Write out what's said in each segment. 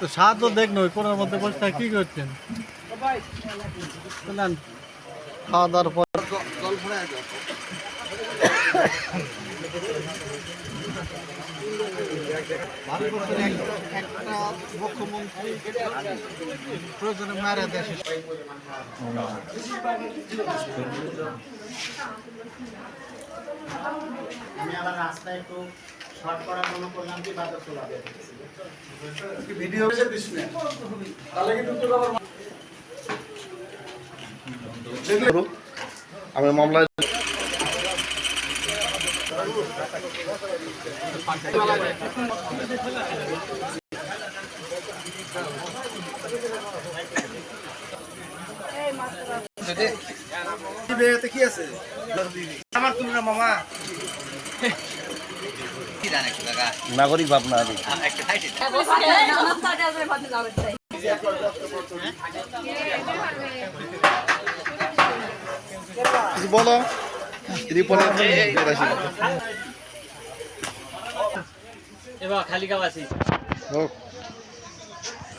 তো দেখল ওই কোনার মধ্যে বসে থাকে, কি করছেন? খাওয়া দাওয়ার পর ভারতবর্ষের এক- একটা মুখ্যমন্ত্রী আমি আবার রাস্তায় একটু শর্ট করার মনে করলাম কি বাজার তোলা ভিডিও আমি মামলায় কি আছে আমার তুমি মামা নাগরিক ভাবনা কিছু বলো? খালি কাবাসি হোক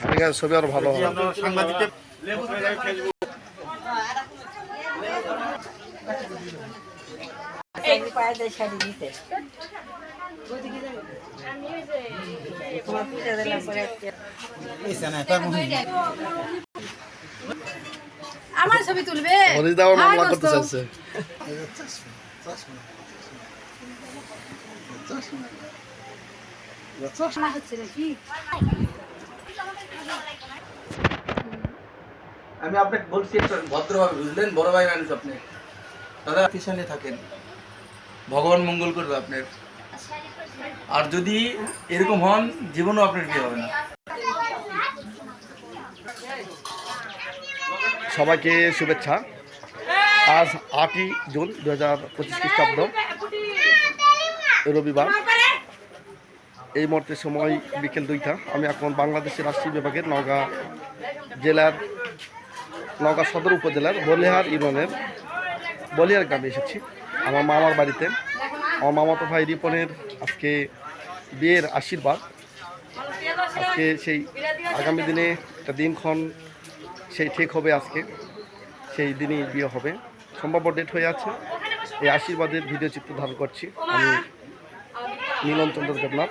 ঠিক আছে ছবি আরও ভালো হবে সাংবাদিকদের আমার ছবি তুলবে? হরিশ দাও হ্যাঁ, মামলা করতে চাইছে। আমি আপনাকে বলছি একটু ভদ্রভাবে বুঝলেন? বড় ভাই মানুষ আপনি দাদা পিছনে থাকেন। ভগবান মঙ্গল করবে আপনার। আর যদি এরকম হন, জীবনও আপনার বিয়ে হবে না। সবাইকে শুভেচ্ছা। আজ আটই জুন দু হাজার পঁচিশ খ্রিস্টাব্দ, রবিবার। এই মুহূর্তে সময় বিকেল দুইটা। আমি এখন বাংলাদেশের রাষ্ট্রীয় বিভাগের নওগাঁ জেলার, নওগাঁ সদর উপজেলার বলিহার ইউনিয়নের বলিহার গ্রামে এসেছি। আমার মামার বাড়িতে। আমার মামাতো ভাই রিপনের আজকে বিয়ের আশীর্বাদ। আজকে সেই আগামী দিনে একটা দিনক্ষণ সেই ঠিক হবে আজকে। সেই দিনই বিয়ে হবে। সম্ভাব্য ডেট হয়ে আছে। এই আশীর্বাদের ভিডিও চিত্র ধারণ করছি। আমি মিলন চন্দ্র দেবনাথ,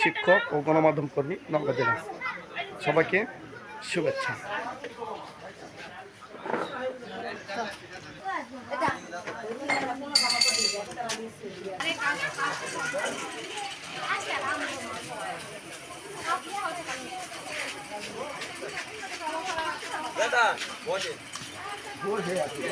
শিক্ষক ও গণমাধ্যম কর্মী নওগাঁ জেলা। সবাইকে শুভেচ্ছা। 하다 뭐지? 뭘 뭐 해야 돼?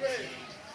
Thank.